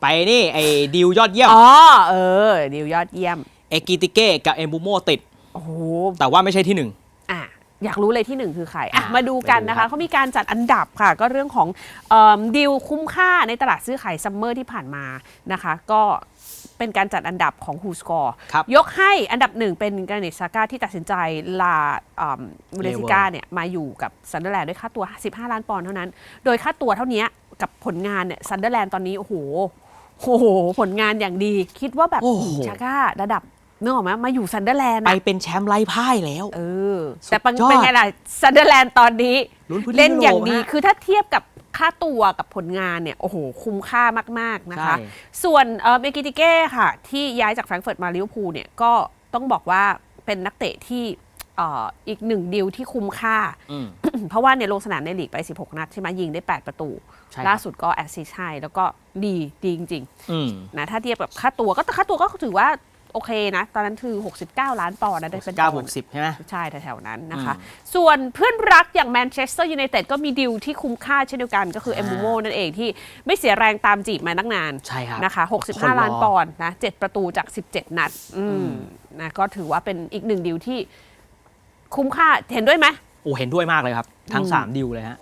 ไปนี่ไอ้ดิวยอดเยี่ยมอ๋อเออดีลยอดเยี่ยมเอกิติเก้กับเอมบูโมติด โอ้โหแต่ว่าไม่ใช่ที่หนึ่ง อะอยากรู้เลยที่หนึ่งคือใครอะอะมาดูกันไปดูนะครัคะบ เขามีการจัดอันดับค่ะ ก็เรื่องของเอิ่มดีลคุ้มค่าในตลาดซื้อขายซัมเมอร์ที่ผ่านมานะคะ ก็เป็นการจัดอันดับของฮูสกอร์ครับ ยกให้อันดับหนึ่งเป็นกานิซาก้าที่ตัดสินใจลาบูเดซิก้าเนี่ยมาอยู่กับซันเดอร์แลนด์ด้วยค่าตัว 15 ล้านปอนด์เท่านั้น โดยค่าตัวเท่านี้กับผลงานเนี่ยซันเดอร์แลนด์ตอนนี้ โอ้โห โอ้โห ผลงานอย่างดี คิดว่าแบบโอ้โห ชาก้าระดับเนื้อออกไหมมาอยู่ซันเดอร์แลนด์ไปอะเป็นแชมป์ไร้พ่ายแล้ว เออสุดแต่ปังยอดเป็นไงล่ะซันเดอร์แลนด์ตอนนี้ลุ้นพื้นที่เล่นอย่างยุโรปดีฮะคือถ้าเทียบกับค่าตัวกับผลงานเนี่ย โอ้โห คุ้มค่ามาก ๆ นะคะ ใช่ ส่วนเออเมกิติเก้ค่ะ ที่ย้ายจากแฟรงก์เฟิร์ตมาลิเวอร์พูลเนี่ย ก็ต้องบอกว่าเป็นนักเตะที่ เอ่ออีกหนึ่งดีลที่คุ้มค่า อืม เพราะว่าเนี่ยลงสนามในลีกไป 16 นัดใช่ไหมยิงได้ 8 ประตู ใช่ครับ ล่าสุดก็แอสซิสต์ให้แล้วก็ดีดีจริง อืมๆ นะ ถ้าเทียบกับค่าตัวก็ค่าตัวก็ถือว่าโอเคนะ ตอนนั้นคือ 69 ล้านปอนด์นะได้เป็นเก้าปบอวนกด์ สิบใช่ไหม ใช่แถวๆนั้นนะคะอืมส่วนเพื่อนรักอย่างแมนเชสเตอร์ยูไนเต็ดก็มีดีลที่คุ้มค่าเช่นเดียวกันก็คือเอมบูโมนั่นเองที่ไม่เสียแรงตามจีบมาตั้งนานใช่ครับนะคะ คนรอ 65 ล้านปอนด์นะ 7 ประตูจาก 17 นัด อืมนะก็ถือว่าเป็นอีกหนึ่งดีลที่ คุ้มค่าเห็นด้วยไหมโอ้เห็นด้วยมากเลยครับ ทั้งอืมสามดิวเลยฮะ